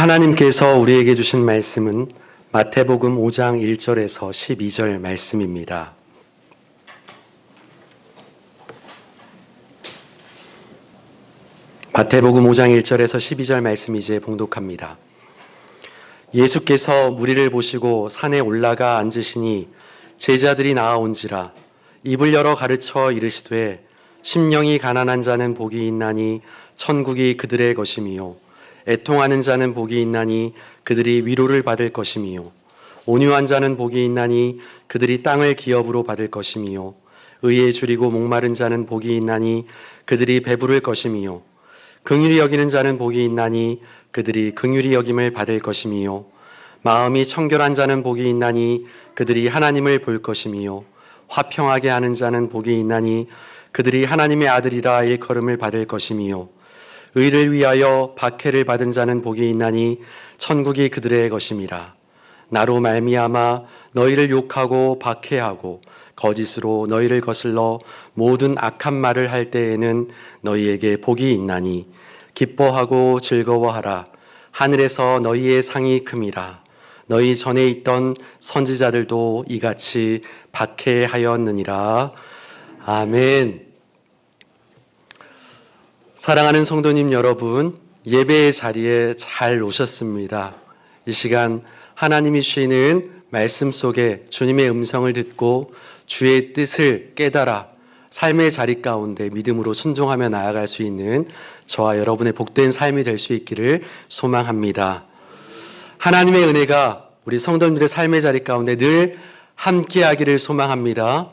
하나님께서 우리에게 주신 말씀은 마태복음 5장 1절에서 12절 말씀입니다. 마태복음 5장 1절에서 12절 말씀 이제 봉독합니다. 예수께서 무리를 보시고 산에 올라가 앉으시니 제자들이 나아온지라 입을 열어 가르쳐 이르시되 심령이 가난한 자는 복이 있나니 천국이 그들의 것이미요 애통하는 자는 복이 있나니 그들이 위로를 받을 것이미요. 온유한 자는 복이 있나니 그들이 땅을 기업으로 받을 것이미요. 의에 줄이고 목마른 자는 복이 있나니 그들이 배부를 것이미요. 긍휼히 여기는 자는 복이 있나니 그들이 긍휼히 여김을 받을 것이미요. 마음이 청결한 자는 복이 있나니 그들이 하나님을 볼 것이미요. 화평하게 하는 자는 복이 있나니 그들이 하나님의 아들이라 일컬음을 받을 것이미요 의를 위하여 박해를 받은 자는 복이 있나니 천국이 그들의 것임이라. 나로 말미암아 너희를 욕하고 박해하고 거짓으로 너희를 거슬러 모든 악한 말을 할 때에는 너희에게 복이 있나니 기뻐하고 즐거워하라. 하늘에서 너희의 상이 큼이라. 너희 전에 있던 선지자들도 이같이 박해하였느니라. 아멘. 사랑하는 성도님 여러분, 예배의 자리에 잘 오셨습니다. 이 시간 하나님이 주시는 말씀 속에 주님의 음성을 듣고 주의 뜻을 깨달아 삶의 자리 가운데 믿음으로 순종하며 나아갈 수 있는 저와 여러분의 복된 삶이 될 수 있기를 소망합니다. 하나님의 은혜가 우리 성도님들의 삶의 자리 가운데 늘 함께하기를 소망합니다.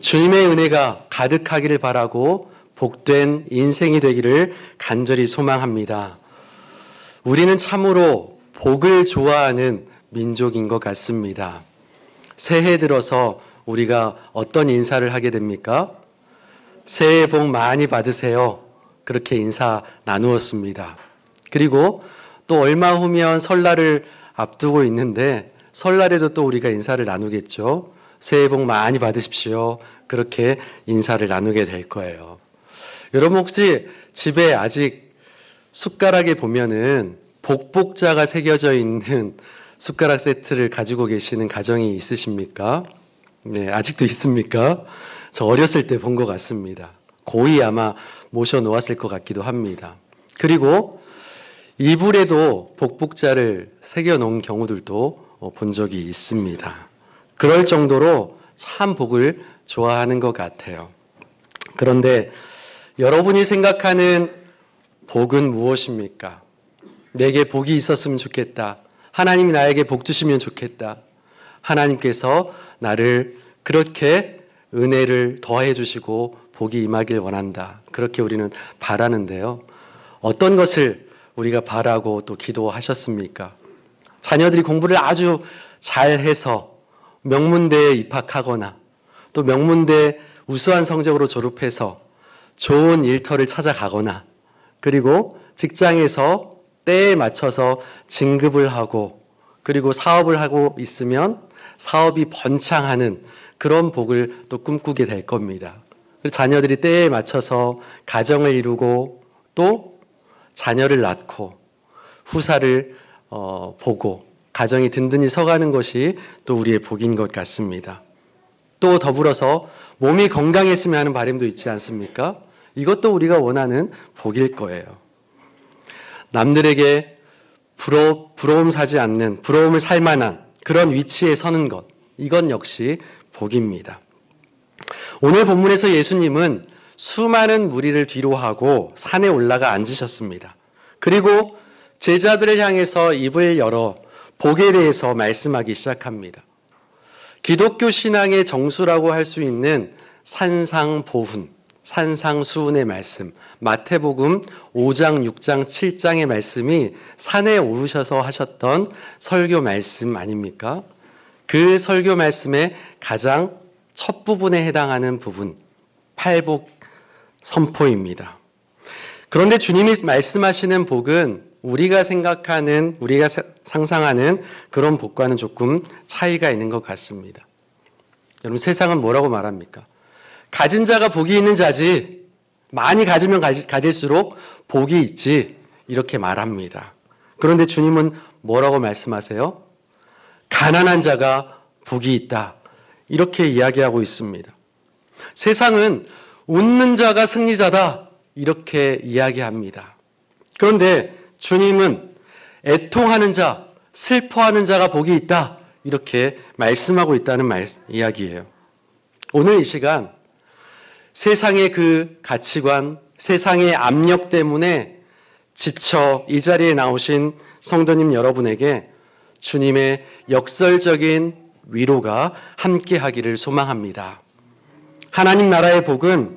주님의 은혜가 가득하기를 바라고 복된 인생이 되기를 간절히 소망합니다. 우리는 참으로 복을 좋아하는 민족인 것 같습니다. 새해 들어서 우리가 어떤 인사를 하게 됩니까? 새해 복 많이 받으세요. 그렇게 인사 나누었습니다. 그리고 또 얼마 후면 설날을 앞두고 있는데 설날에도 또 우리가 인사를 나누겠죠. 새해 복 많이 받으십시오. 그렇게 인사를 나누게 될 거예요. 여러분 혹시 집에 아직 숟가락에 보면은 복복자가 새겨져 있는 숟가락 세트를 가지고 계시는 가정이 있으십니까? 네, 아직도 있습니까? 저 어렸을 때 본 것 같습니다. 고이 아마 모셔 놓았을 것 같기도 합니다. 그리고 이불에도 복복자를 새겨 놓은 경우들도 본 적이 있습니다. 그럴 정도로 참 복을 좋아하는 것 같아요. 그런데 여러분이 생각하는 복은 무엇입니까? 내게 복이 있었으면 좋겠다. 하나님이 나에게 복 주시면 좋겠다. 하나님께서 나를 그렇게 은혜를 더해 주시고 복이 임하길 원한다. 그렇게 우리는 바라는데요. 어떤 것을 우리가 바라고 또 기도하셨습니까? 자녀들이 공부를 아주 잘해서 명문대에 입학하거나 또 명문대 우수한 성적으로 졸업해서 좋은 일터를 찾아가거나 그리고 직장에서 때에 맞춰서 진급을 하고 그리고 사업을 하고 있으면 사업이 번창하는 그런 복을 또 꿈꾸게 될 겁니다. 자녀들이 때에 맞춰서 가정을 이루고 또 자녀를 낳고 후사를 어, 보고 가정이 든든히 서가는 것이 또 우리의 복인 것 같습니다. 또 더불어서 몸이 건강했으면 하는 바람도 있지 않습니까? 이것도 우리가 원하는 복일 거예요. 남들에게 부러, 부러움 사지 않는, 부러움을 살 만한 그런 위치에 서는 것. 이건 역시 복입니다. 오늘 본문에서 예수님은 수많은 무리를 뒤로하고 산에 올라가 앉으셨습니다. 그리고 제자들을 향해서 입을 열어 복에 대해서 말씀하기 시작합니다. 기독교 신앙의 정수라고 할 수 있는 산상보훈, 산상수훈의 말씀, 마태복음 5장, 6장, 7장의 말씀이 산에 오르셔서 하셨던 설교 말씀 아닙니까? 그 설교 말씀의 가장 첫 부분에 해당하는 부분, 팔복 선포입니다. 그런데 주님이 말씀하시는 복은 우리가 생각하는, 우리가 상상하는 그런 복과는 조금 차이가 있는 것 같습니다. 여러분, 세상은 뭐라고 말합니까? 가진 자가 복이 있는 자지, 많이 가지면 가질수록 복이 있지, 이렇게 말합니다. 그런데 주님은 뭐라고 말씀하세요? 가난한 자가 복이 있다. 이렇게 이야기하고 있습니다. 세상은 웃는 자가 승리자다. 이렇게 이야기합니다. 그런데 주님은 애통하는 자, 슬퍼하는 자가 복이 있다. 이렇게 말씀하고 있다는 말, 이야기예요. 오늘 이 시간 세상의 그 가치관, 세상의 압력 때문에 지쳐 이 자리에 나오신 성도님 여러분에게 주님의 역설적인 위로가 함께 하기를 소망합니다. 하나님 나라의 복은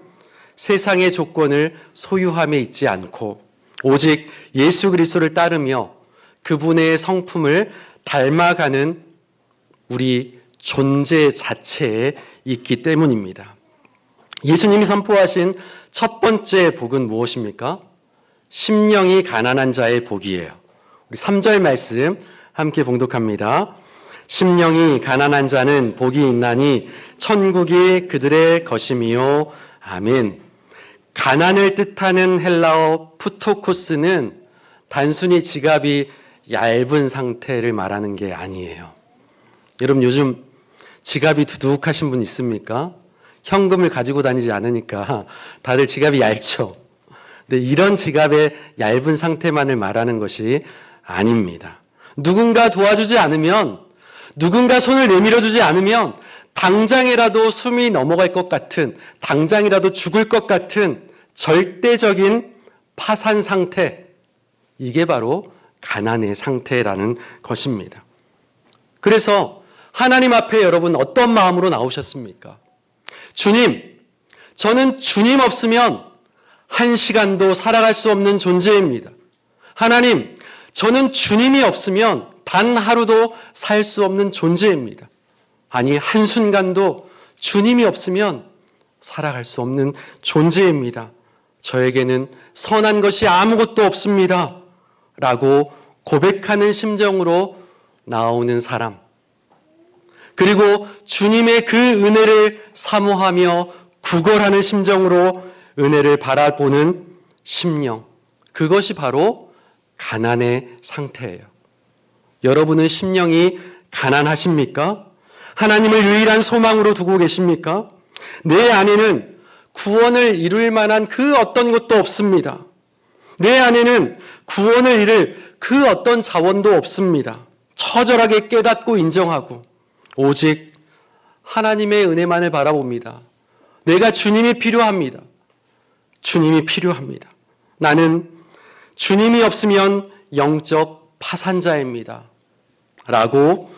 세상의 조건을 소유함에 있지 않고 오직 예수 그리스도를 따르며 그분의 성품을 닮아가는 우리 존재 자체에 있기 때문입니다. 예수님이 선포하신 첫 번째 복은 무엇입니까? 심령이 가난한 자의 복이에요. 우리 3절 말씀 함께 봉독합니다. 심령이 가난한 자는 복이 있나니 천국이 그들의 것임이요. 아멘. 가난을 뜻하는 헬라어 푸토코스는 단순히 지갑이 얇은 상태를 말하는 게 아니에요. 여러분 요즘 지갑이 두둑하신 분 있습니까? 현금을 가지고 다니지 않으니까 다들 지갑이 얇죠. 근데 이런 지갑의 얇은 상태만을 말하는 것이 아닙니다. 누군가 도와주지 않으면, 누군가 손을 내밀어 주지 않으면, 당장이라도 숨이 넘어갈 것 같은, 당장이라도 죽을 것 같은 절대적인 파산 상태. 이게 바로 가난의 상태라는 것입니다. 그래서 하나님 앞에 여러분 어떤 마음으로 나오셨습니까? 주님, 저는 주님 없으면 한 시간도 살아갈 수 없는 존재입니다. 하나님, 저는 주님이 없으면 단 하루도 살 수 없는 존재입니다. 아니, 한순간도 주님이 없으면 살아갈 수 없는 존재입니다. 저에게는 선한 것이 아무것도 없습니다. 라고 고백하는 심정으로 나오는 사람. 그리고 주님의 그 은혜를 사모하며 구걸하는 심정으로 은혜를 바라보는 심령. 그것이 바로 가난의 상태예요. 여러분은 심령이 가난하십니까? 하나님을 유일한 소망으로 두고 계십니까? 내 안에는 구원을 이룰 만한 그 어떤 것도 없습니다. 내 안에는 구원을 이룰 그 어떤 자원도 없습니다. 처절하게 깨닫고 인정하고 오직 하나님의 은혜만을 바라봅니다. 내가 주님이 필요합니다. 주님이 필요합니다. 나는 주님이 없으면 영적 파산자입니다. 라고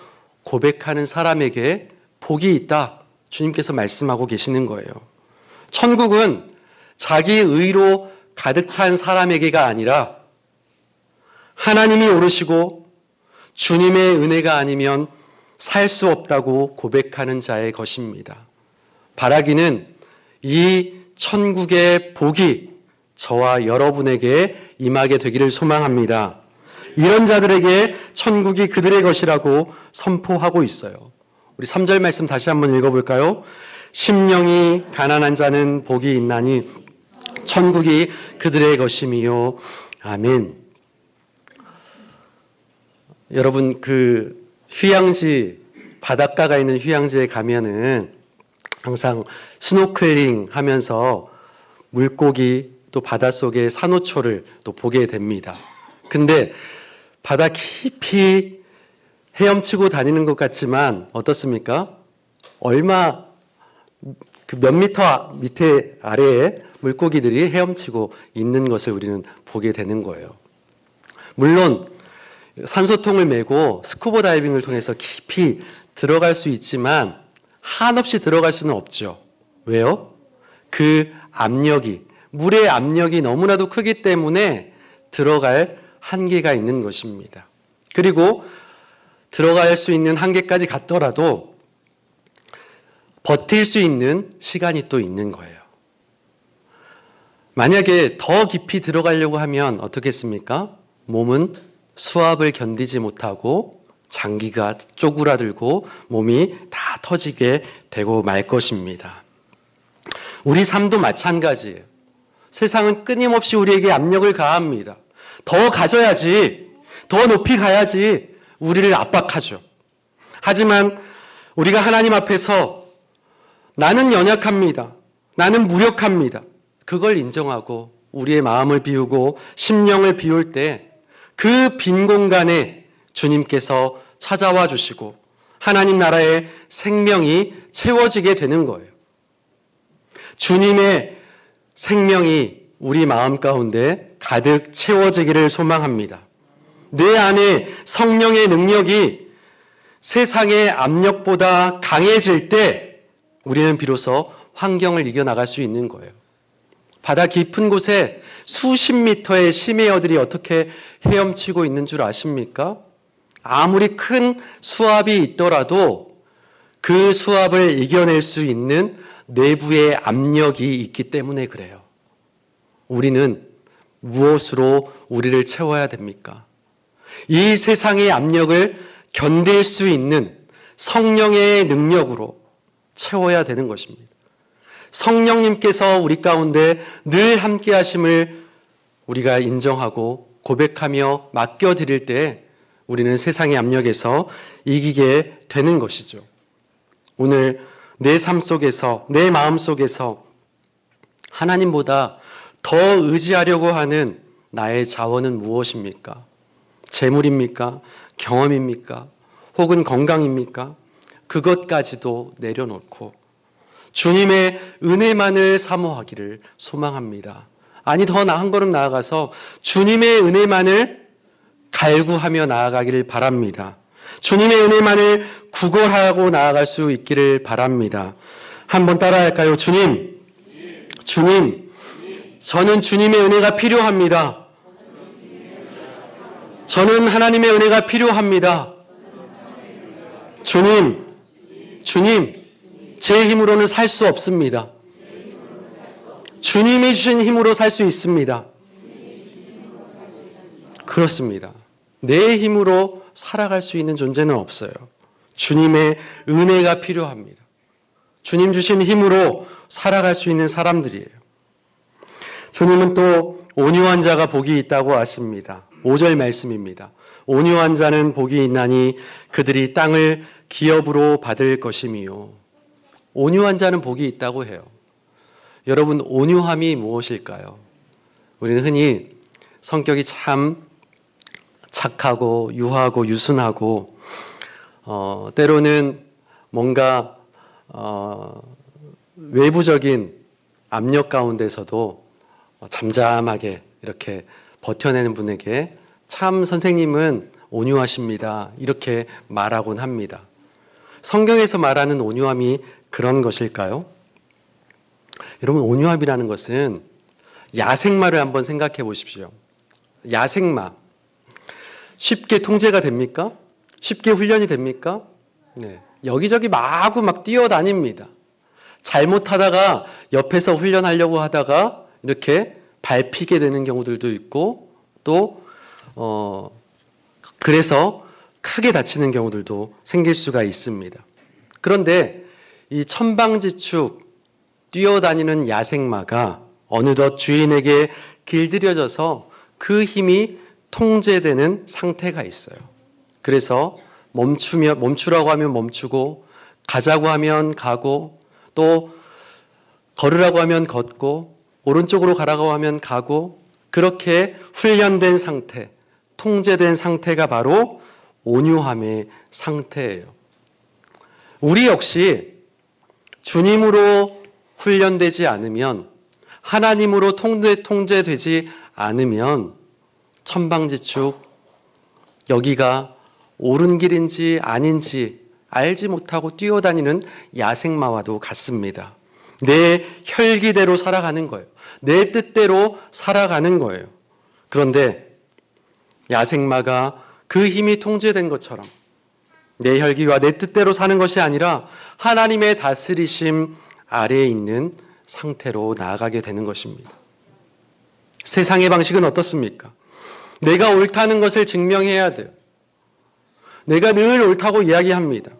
고백하는 사람에게 복이 있다. 주님께서 말씀하고 계시는 거예요. 천국은 자기 의로 가득 찬 사람에게가 아니라 하나님이 오르시고 주님의 은혜가 아니면 살 수 없다고 고백하는 자의 것입니다. 바라기는 이 천국의 복이 저와 여러분에게 임하게 되기를 소망합니다. 이런 자들에게 천국이 그들의 것이라고 선포하고 있어요. 우리 3절 말씀 다시 한번 읽어볼까요? 심령이 가난한 자는 복이 있나니 천국이 그들의 것임이요. 아멘. 여러분 그 휴양지 바닷가가 있는 휴양지에 가면은 항상 스노클링 하면서 물고기 또 바닷속의 산호초를 또 보게 됩니다. 근데 바다 깊이 헤엄치고 다니는 것 같지만 어떻습니까? 얼마 그 몇 미터 밑에 아래에 물고기들이 헤엄치고 있는 것을 우리는 보게 되는 거예요. 물론 산소통을 메고 스쿠버 다이빙을 통해서 깊이 들어갈 수 있지만 한없이 들어갈 수는 없죠. 왜요? 그 압력이 물의 압력이 너무나도 크기 때문에 들어갈 한계가 있는 것입니다. 그리고 들어갈 수 있는 한계까지 갔더라도 버틸 수 있는 시간이 또 있는 거예요. 만약에 더 깊이 들어가려고 하면 어떻겠습니까? 몸은 수압을 견디지 못하고 장기가 쪼그라들고 몸이 다 터지게 되고 말 것입니다. 우리 삶도 마찬가지예요. 세상은 끊임없이 우리에게 압력을 가합니다. 더 가져야지, 더 높이 가야지 우리를 압박하죠. 하지만 우리가 하나님 앞에서 나는 연약합니다. 나는 무력합니다. 그걸 인정하고 우리의 마음을 비우고 심령을 비울 때 그 빈 공간에 주님께서 찾아와 주시고 하나님 나라의 생명이 채워지게 되는 거예요. 주님의 생명이 우리 마음 가운데 가득 채워지기를 소망합니다. 내 안에 성령의 능력이 세상의 압력보다 강해질 때 우리는 비로소 환경을 이겨나갈 수 있는 거예요. 바다 깊은 곳에 수십 미터의 심해어들이 어떻게 헤엄치고 있는 줄 아십니까? 아무리 큰 수압이 있더라도 그 수압을 이겨낼 수 있는 내부의 압력이 있기 때문에 그래요. 우리는 무엇으로 우리를 채워야 됩니까? 이 세상의 압력을 견딜 수 있는 성령의 능력으로 채워야 되는 것입니다. 성령님께서 우리 가운데 늘 함께 하심을 우리가 인정하고 고백하며 맡겨드릴 때 우리는 세상의 압력에서 이기게 되는 것이죠. 오늘 내 삶 속에서, 내 마음 속에서 하나님보다 더 의지하려고 하는 나의 자원은 무엇입니까? 재물입니까? 경험입니까? 혹은 건강입니까? 그것까지도 내려놓고 주님의 은혜만을 사모하기를 소망합니다. 아니, 더 나은 걸음 나아가서 주님의 은혜만을 갈구하며 나아가기를 바랍니다. 주님의 은혜만을 구걸하고 나아갈 수 있기를 바랍니다. 한번 따라할까요? 주님, 주님, 저는 주님의 은혜가 필요합니다. 저는 하나님의 은혜가 필요합니다. 주님, 주님, 제 힘으로는 살 수 없습니다. 주님이 주신 힘으로 살 수 있습니다. 그렇습니다. 내 힘으로 살아갈 수 있는 존재는 없어요. 주님의 은혜가 필요합니다. 주님 주신 힘으로 살아갈 수 있는 사람들이에요. 주님은 또 온유한 자가 복이 있다고 하십니다. 5절 말씀입니다. 온유한 자는 복이 있나니 그들이 땅을 기업으로 받을 것이미요. 온유한 자는 복이 있다고 해요. 여러분, 온유함이 무엇일까요? 우리는 흔히 성격이 참 착하고 유하고 유순하고 어, 때로는 뭔가 어, 외부적인 압력 가운데서도 잠잠하게 이렇게 버텨내는 분에게 참 선생님은 온유하십니다. 이렇게 말하곤 합니다. 성경에서 말하는 온유함이 그런 것일까요? 여러분, 온유함이라는 것은 야생마를 한번 생각해 보십시오. 야생마. 쉽게 통제가 됩니까? 쉽게 훈련이 됩니까? 네. 여기저기 마구 막 뛰어다닙니다. 잘못하다가 옆에서 훈련하려고 하다가 이렇게 밟히게 되는 경우들도 있고 또, 어, 그래서 크게 다치는 경우들도 생길 수가 있습니다. 그런데 이 천방지축 뛰어다니는 야생마가 어느덧 주인에게 길들여져서 그 힘이 통제되는 상태가 있어요. 그래서 멈추며 멈추라고 하면 멈추고 가자고 하면 가고 또 걸으라고 하면 걷고 오른쪽으로 가라고 하면 가고 그렇게 훈련된 상태, 통제된 상태가 바로 온유함의 상태예요. 우리 역시 주님으로 훈련되지 않으면 하나님으로 통제, 통제되지 않으면 천방지축 여기가 옳은 길인지 아닌지 알지 못하고 뛰어다니는 야생마와도 같습니다. 내 혈기대로 살아가는 거예요. 내 뜻대로 살아가는 거예요. 그런데 야생마가 그 힘이 통제된 것처럼 내 혈기와 내 뜻대로 사는 것이 아니라 하나님의 다스리심 아래에 있는 상태로 나아가게 되는 것입니다. 세상의 방식은 어떻습니까? 내가 옳다는 것을 증명해야 돼요. 내가 늘 옳다고 이야기합니다.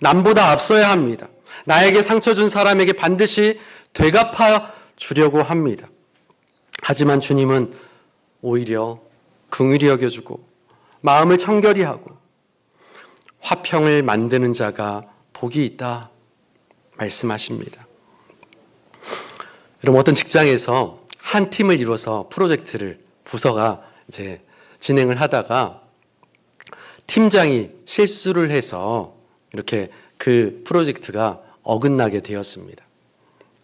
남보다 앞서야 합니다. 나에게 상처 준 사람에게 반드시 되갚아 주려고 합니다. 하지만 주님은 오히려 긍휼히 여겨주고 마음을 청결히 하고 화평을 만드는 자가 복이 있다 말씀하십니다. 여러분 어떤 직장에서 한 팀을 이뤄서 프로젝트를 부서가 이제 진행을 하다가 팀장이 실수를 해서 이렇게 그 프로젝트가 어긋나게 되었습니다.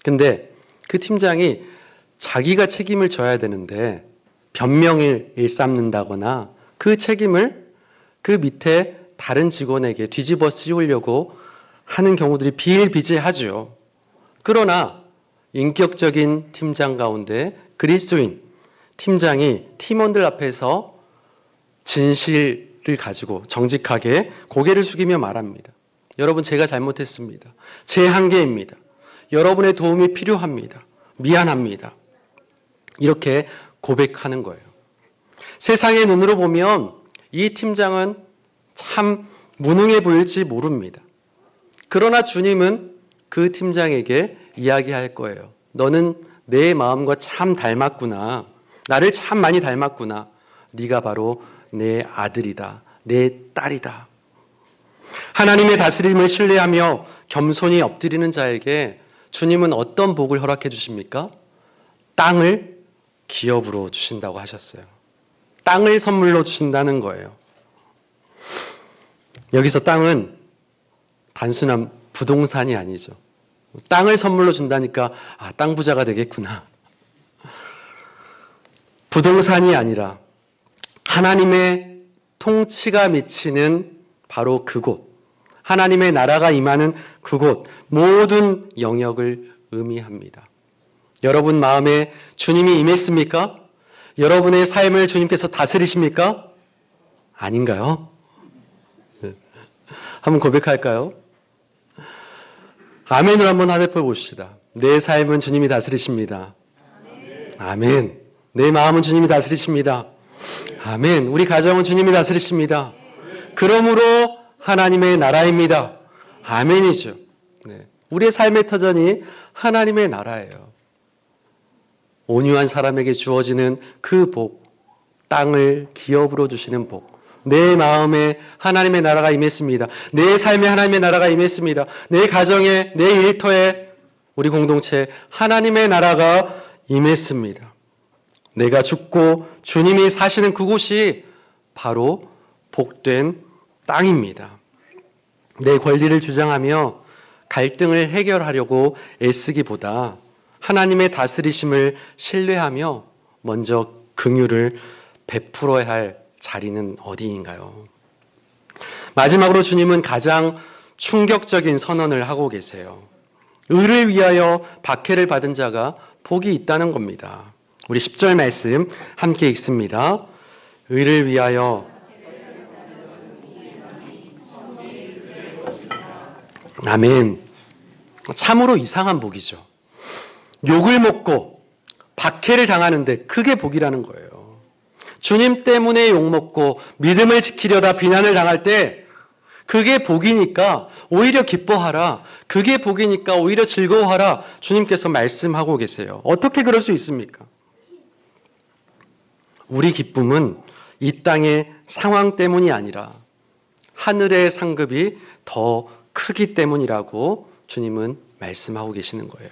근데 그 팀장이 자기가 책임을 져야 되는데 변명을 일삼는다거나 그 책임을 그 밑에 다른 직원에게 뒤집어 씌우려고 하는 경우들이 비일비재하죠. 그러나 인격적인 팀장 가운데 그리스도인 팀장이 팀원들 앞에서 진실을 가지고 정직하게 고개를 숙이며 말합니다. 여러분 제가 잘못했습니다. 제 한계입니다. 여러분의 도움이 필요합니다. 미안합니다. 이렇게 고백하는 거예요. 세상의 눈으로 보면 이 팀장은 참 무능해 보일지 모릅니다. 그러나 주님은 그 팀장에게 이야기할 거예요. 너는 내 마음과 참 닮았구나. 나를 참 많이 닮았구나. 네가 바로 내 아들이다. 내 딸이다. 하나님의 다스림을 신뢰하며 겸손히 엎드리는 자에게 주님은 어떤 복을 허락해 주십니까? 땅을 기업으로 주신다고 하셨어요. 땅을 선물로 주신다는 거예요. 여기서 땅은 단순한 부동산이 아니죠. 땅을 선물로 준다니까 아, 땅 부자가 되겠구나. 부동산이 아니라 하나님의 통치가 미치는 바로 그곳, 하나님의 나라가 임하는 그곳, 모든 영역을 의미합니다. 여러분 마음에 주님이 임했습니까? 여러분의 삶을 주님께서 다스리십니까? 아닌가요? 네. 한번 고백할까요? 아멘으로 한번 하대포 봅시다. 내 삶은 주님이 다스리십니다. 아멘. 내 마음은 주님이 다스리십니다. 아멘. 우리 가정은 주님이 다스리십니다. 그러므로 하나님의 나라입니다. 아멘이죠. 네. 우리의 삶의 터전이 하나님의 나라예요. 온유한 사람에게 주어지는 그 복, 땅을 기업으로 주시는 복, 내 마음에 하나님의 나라가 임했습니다. 내 삶에 하나님의 나라가 임했습니다. 내 가정에, 내 일터에, 우리 공동체에 하나님의 나라가 임했습니다. 내가 죽고 주님이 사시는 그곳이 바로 복된 땅입니다. 내 권리를 주장하며 갈등을 해결하려고 애쓰기보다 하나님의 다스리심을 신뢰하며 먼저 긍휼을 베풀어야 할 자리는 어디인가요? 마지막으로 주님은 가장 충격적인 선언을 하고 계세요. 의를 위하여 박해를 받은 자가 복이 있다는 겁니다. 우리 10절 말씀 함께 읽습니다. 의를 위하여 아멘. 참으로 이상한 복이죠. 욕을 먹고 박해를 당하는데 그게 복이라는 거예요. 주님 때문에 욕먹고 믿음을 지키려다 비난을 당할 때 그게 복이니까 오히려 기뻐하라. 그게 복이니까 오히려 즐거워하라. 주님께서 말씀하고 계세요. 어떻게 그럴 수 있습니까? 우리 기쁨은 이 땅의 상황 때문이 아니라 하늘의 상급이 더 크기 때문이라고 주님은 말씀하고 계시는 거예요.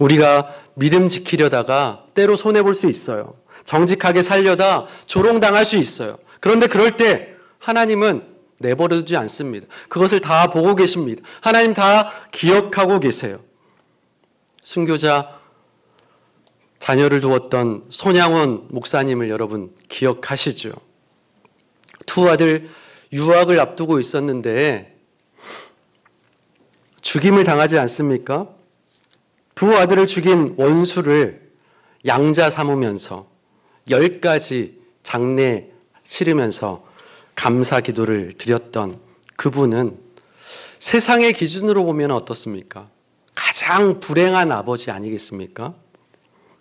우리가 믿음 지키려다가 때로 손해볼 수 있어요. 정직하게 살려다 조롱당할 수 있어요. 그런데 그럴 때 하나님은 내버려두지 않습니다. 그것을 다 보고 계십니다. 하나님 다 기억하고 계세요. 순교자 자녀를 두었던 손양원 목사님을 여러분 기억하시죠? 두 아들 유학을 앞두고 있었는데 죽임을 당하지 않습니까? 두 아들을 죽인 원수를 양자 삼으면서 열 가지 장례 치르면서 감사 기도를 드렸던 그분은 세상의 기준으로 보면 어떻습니까? 가장 불행한 아버지 아니겠습니까?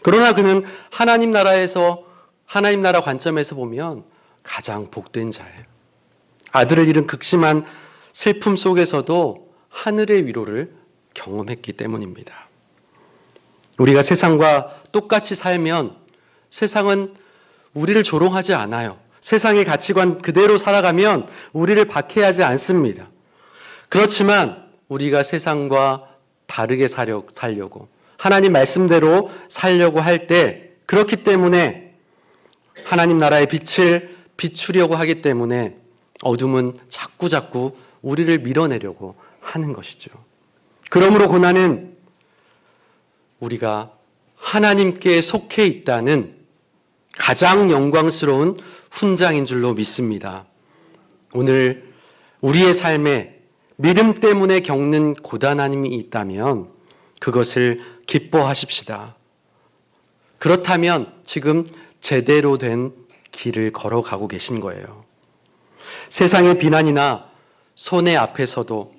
그러나 그는 하나님 나라에서 하나님 나라 관점에서 보면 가장 복된 자예요. 아들을 잃은 극심한 슬픔 속에서도 하늘의 위로를 경험했기 때문입니다. 우리가 세상과 똑같이 살면 세상은 우리를 조롱하지 않아요. 세상의 가치관 그대로 살아가면 우리를 박해하지 않습니다. 그렇지만 우리가 세상과 다르게 살려, 살려고 하나님 말씀대로 살려고 할 때 그렇기 때문에 하나님 나라의 빛을 비추려고 하기 때문에 어둠은 자꾸 자꾸 우리를 밀어내려고 하는 것이죠. 그러므로 고난은 우리가 하나님께 속해 있다는 가장 영광스러운 훈장인 줄로 믿습니다. 오늘 우리의 삶에 믿음 때문에 겪는 고단함이 있다면 그것을 기뻐하십시다. 그렇다면 지금 제대로 된 길을 걸어가고 계신 거예요. 세상의 비난이나 손해 앞에서도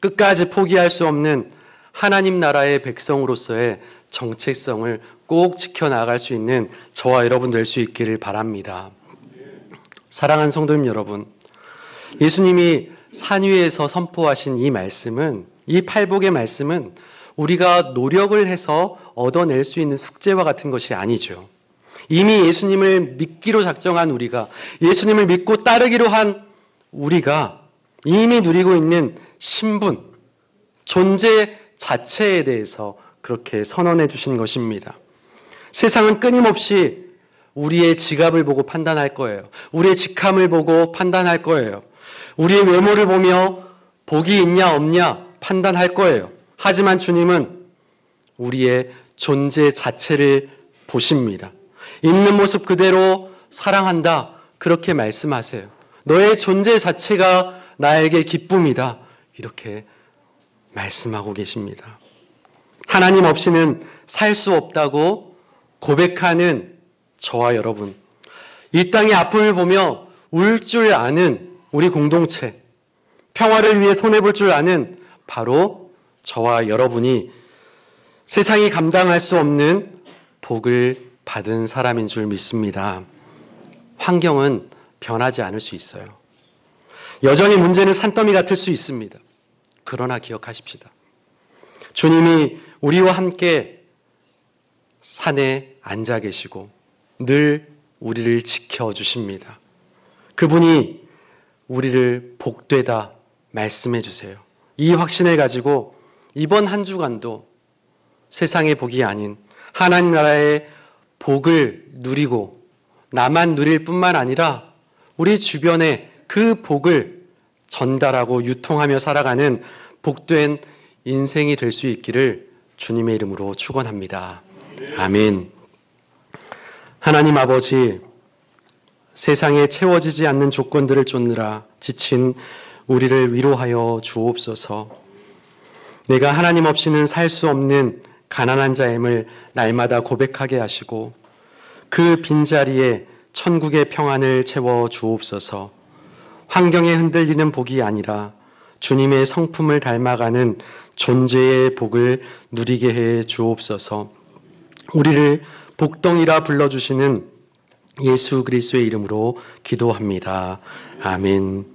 끝까지 포기할 수 없는 하나님 나라의 백성으로서의 정체성을 꼭 지켜나갈 수 있는 저와 여러분 될 수 있기를 바랍니다. 사랑하는 성도님 여러분, 예수님이 산 위에서 선포하신 이 말씀은, 이 팔복의 말씀은 우리가 노력을 해서 얻어낼 수 있는 숙제와 같은 것이 아니죠. 이미 예수님을 믿기로 작정한 우리가, 예수님을 믿고 따르기로 한 우리가 이미 누리고 있는 신분, 존재 자체에 대해서 그렇게 선언해 주신 것입니다. 세상은 끊임없이 우리의 지갑을 보고 판단할 거예요. 우리의 직함을 보고 판단할 거예요. 우리의 외모를 보며 복이 있냐 없냐 판단할 거예요. 하지만 주님은 우리의 존재 자체를 보십니다. 있는 모습 그대로 사랑한다. 그렇게 말씀하세요. 너의 존재 자체가 나에게 기쁨이다. 이렇게 말씀하고 계십니다. 하나님 없이는 살 수 없다고 고백하는 저와 여러분. 이 땅의 아픔을 보며 울 줄 아는 우리 공동체. 평화를 위해 손해볼 줄 아는 바로 저와 여러분이 세상이 감당할 수 없는 복을 받은 사람인 줄 믿습니다. 환경은 변하지 않을 수 있어요. 여전히 문제는 산더미 같을 수 있습니다. 그러나 기억하십시다. 주님이 우리와 함께 산에 앉아 계시고 늘 우리를 지켜주십니다. 그분이 우리를 복되다 말씀해 주세요. 이 확신을 가지고 이번 한 주간도 세상의 복이 아닌 하나님 나라의 복을 누리고 나만 누릴 뿐만 아니라 우리 주변에 그 복을 전달하고 유통하며 살아가는 복된 인생이 될 수 있기를 주님의 이름으로 축원합니다. 아멘. 하나님 아버지 세상에 채워지지 않는 조건들을 쫓느라 지친 우리를 위로하여 주옵소서. 내가 하나님 없이는 살 수 없는 가난한 자임을 날마다 고백하게 하시고 그 빈자리에 천국의 평안을 채워 주옵소서. 환경에 흔들리는 복이 아니라 주님의 성품을 닮아가는 존재의 복을 누리게 해 주옵소서. 우리를 복덩이라 불러주시는 예수 그리스도의 이름으로 기도합니다. 아멘.